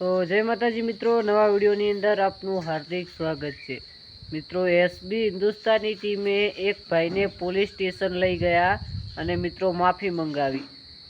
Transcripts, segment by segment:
તો જય માતાજી મિત્રો, નવા વિડીયોની અંદર આપનું હાર્દિક સ્વાગત છે. મિત્રો, એસબી હિન્દુસ્તાની ટીમે એક ભાઈને પોલીસ સ્ટેશન લઈ ગયા અને મિત્રો માફી મંગાવી.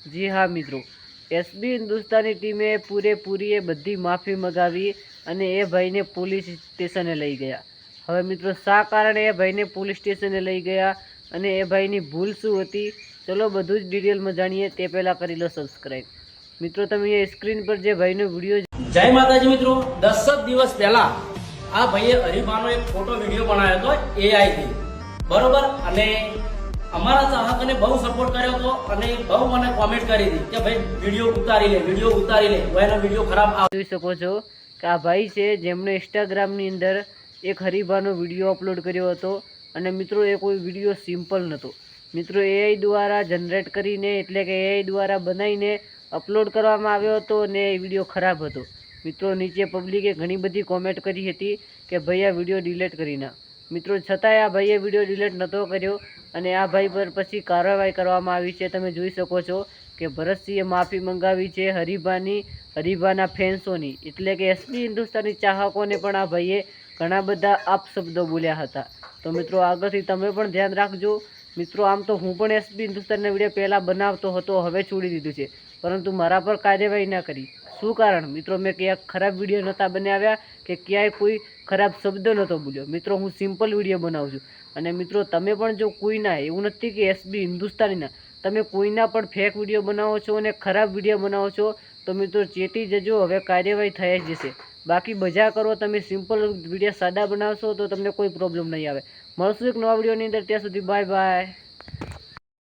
જી હા, મિત્રો. એસબી હિન્દુસ્તાની ટીમે પૂરેપૂરી એ બધી માફી મંગાવી અને એ ભાઈને પોલીસ સ્ટેશને લઈ ગયા. હવે મિત્રો, શા કારણે એ ભાઈને પોલીસ સ્ટેશને લઈ ગયા અને એ ભાઈની ભૂલ શું હતી? ચલો બધું જ ડિટેલમાં જાણીએ. તે પહેલાં કરી લો સબસ્ક્રાઈબ મિત્રો તમે સ્ક્રીન પર જે ભાઈનો વીડિયો જય માતાજી મિત્રો દસ જ દિવસ પહેલા આ ભાઈએ હરિભાનો એક ફોટો વીડિયો બનાવ્યો હતો એઆઈ થી. બરોબર? અને અમારા ચાહકને બહુ સપોર્ટ કર્યો હતો અને બહુ મને કોમેન્ટ કરી હતી કે ભાઈ વીડિયો ઉતારી લે વીડિયો ઉતારી લે એનો વીડિયો ખરાબ આવે જોઈ શકો છો કે આ ભાઈ છે જેમણે ઇન્સ્ટાગ્રામની અંદર એક હરિભાનો વીડિયો અપલોડ કર્યો હતો. અને મિત્રો એ કોઈ વીડિયો સિમ્પલ નહોતો મિત્રો એઆઈ દ્વારા જનરેટ કરીને એટલે કે એઆઈ દ્વારા બનાવીને અપલોડ કરવામાં આવ્યો હતો ને એ વીડિયો ખરાબ હતો. મિત્રો, નીચે પબ્લિકે ઘણી બધી કોમેન્ટ કરી હતી કે ભાઈ આ વીડિયો ડિલીટ કરી ના મિત્રો, છતાંય આ ભાઈએ વીડિયો ડિલીટ નહોતો કર્યો અને આ ભાઈ પર પછી કાર્યવાહી કરવામાં આવી છે. તમે જોઈ શકો છો કે ભરતસિંહે માફી મંગાવી છે હરિભાની, હરિભાના ફેન્સોની. એટલે કે એસબી હિન્દુસ્તાની ચાહકોને પણ આ ભાઈએ ઘણા બધા આપશબ્દો બોલ્યા હતા. તો મિત્રો, આગળથી તમે પણ ધ્યાન રાખજો. મિત્રો, આમ તો હું પણ એસબી હિન્દુસ્તાનના વીડિયો પહેલાં બનાવતો હતો, હવે છોડી દીધું છે. પરંતુ મારા પર કાર્યવાહી ના કરી. શું કારણ? મિત્રો, મેં ક્યાંક ખરાબ વીડિયો નહોતા બનાવ્યા કે ક્યાંય કોઈ ખરાબ શબ્દ નહોતો બોલ્યો. મિત્રો, હું સિમ્પલ વીડિયો બનાવું છું. અને મિત્રો, તમે પણ જો કોઈના, એવું નથી કે એસબી હિન્દુસ્તાનીના, તમે કોઈના પણ ફેક વીડિયો બનાવો છો અને ખરાબ વીડિયો બનાવો છો, તો મિત્રો, ચેતી જજો, હવે કાર્યવાહી થઈ જ જશે. બાકી મજા કરો, તમે સિમ્પલ વીડિયો સાદા બનાવશો, તો તમને કોઈ પ્રોબ્લેમ નહીં આવે. મળશું એક નવા વિડીયોની અંદર, ત્યાં સુધી બાય બાય